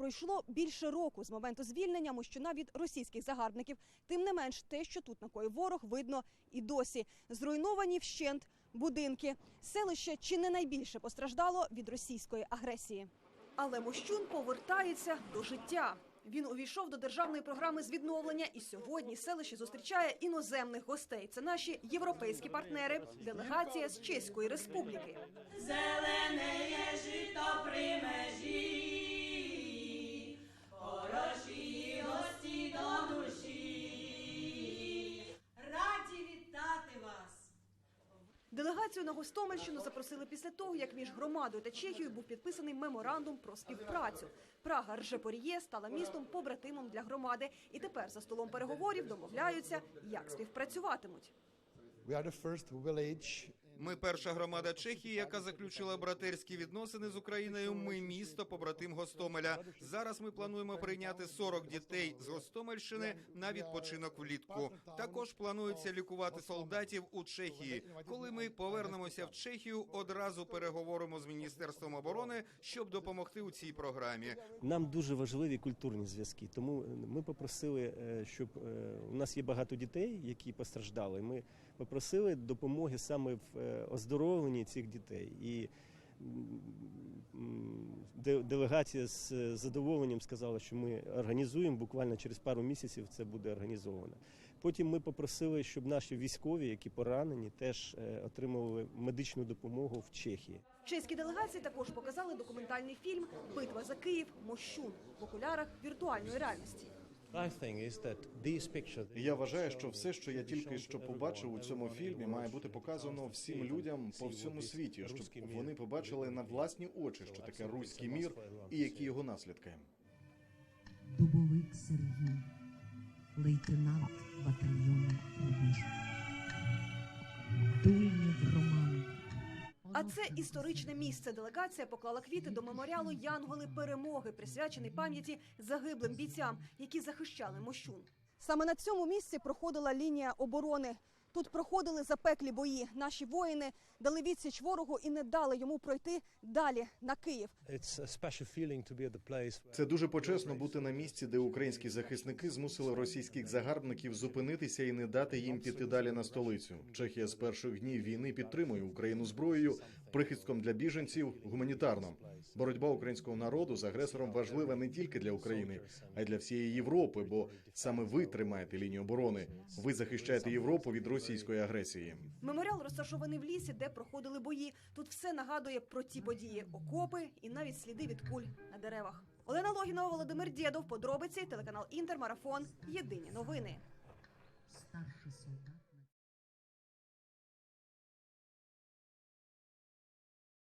Пройшло більше року з моменту звільнення Мощуна від російських загарбників. Тим не менш, те, що тут накоїв ворог, видно і досі. Зруйновані вщент будинки. Селище чи не найбільше постраждало від російської агресії. Але Мощун повертається до життя. Він увійшов до державної програми з відновлення, і сьогодні селище зустрічає іноземних гостей. Це наші європейські партнери, делегація з Чеської республіки. Зелене є жито при межі, Делегацію на Гостомельщину запросили після того, як між громадою та Чехією був підписаний меморандум про співпрацю. Прага Ржепоріє стала містом побратимом для громади, і тепер за столом переговорів домовляються, як співпрацюватимуть. Ми перша громада Чехії, яка заключила братерські відносини з Україною. Ми місто побратим Гостомеля. Зараз ми плануємо прийняти 40 дітей з Гостомельщини на відпочинок влітку. Також планується лікувати солдатів у Чехії. Коли ми повернемося в Чехію, одразу переговоримо з міністерством оборони, щоб допомогти у цій програмі. Нам дуже важливі культурні зв'язки. Тому ми попросили, е, щоб е, у нас є багато дітей, які постраждали. Ми попросили допомоги саме в е, оздоровленні цих дітей. І де- делегація з е, задоволенням сказала, що ми організуємо буквально через пару місяців це буде організовано. Потім ми попросили, щоб наші військові, які поранені, теж е, отримували медичну допомогу в Чехії. Чеські делегації також показали документальний фільм Битва за Київ Мощун в окулярах віртуальної реальності. Я вважаю, що все, що я тільки що побачив у цьому фільмі, має бути показано всім людям по всьому світі, щоб вони побачили на власні очі, що таке руський мір і які його наслідки. Дубовик Сергій, лейтенант батальйону Рубіж. Це історичне місце. Делегація поклала квіти до меморіалу Янголи перемоги, присвячений пам'яті загиблим бійцям, які захищали Мощун. Саме на цьому місці проходила лінія оборони. Тут проходили запеклі бої. Наші воїни дали відсіч ворогу і не дали йому пройти далі на Київ. Це дуже почесно бути на місці, де українські захисники змусили російських загарбників зупинитися і не дати їм піти далі на столицю. Чехія з перших днів війни підтримує Україну зброєю, прихистком для біженців, гуманітарно. Боротьба українського народу з агресором важлива не тільки для України, а й для всієї Європи. Бо саме ви тримаєте лінію оборони. Ви захищаєте Європу від російської агресії. Меморіал розташований в лісі, де проходили бої. Тут все нагадує про ті події: окопи і навіть сліди від куль на деревах. Олена Логінова, Володимир Дєдов, подробиці, телеканал Інтер, Марафон. Єдині новини.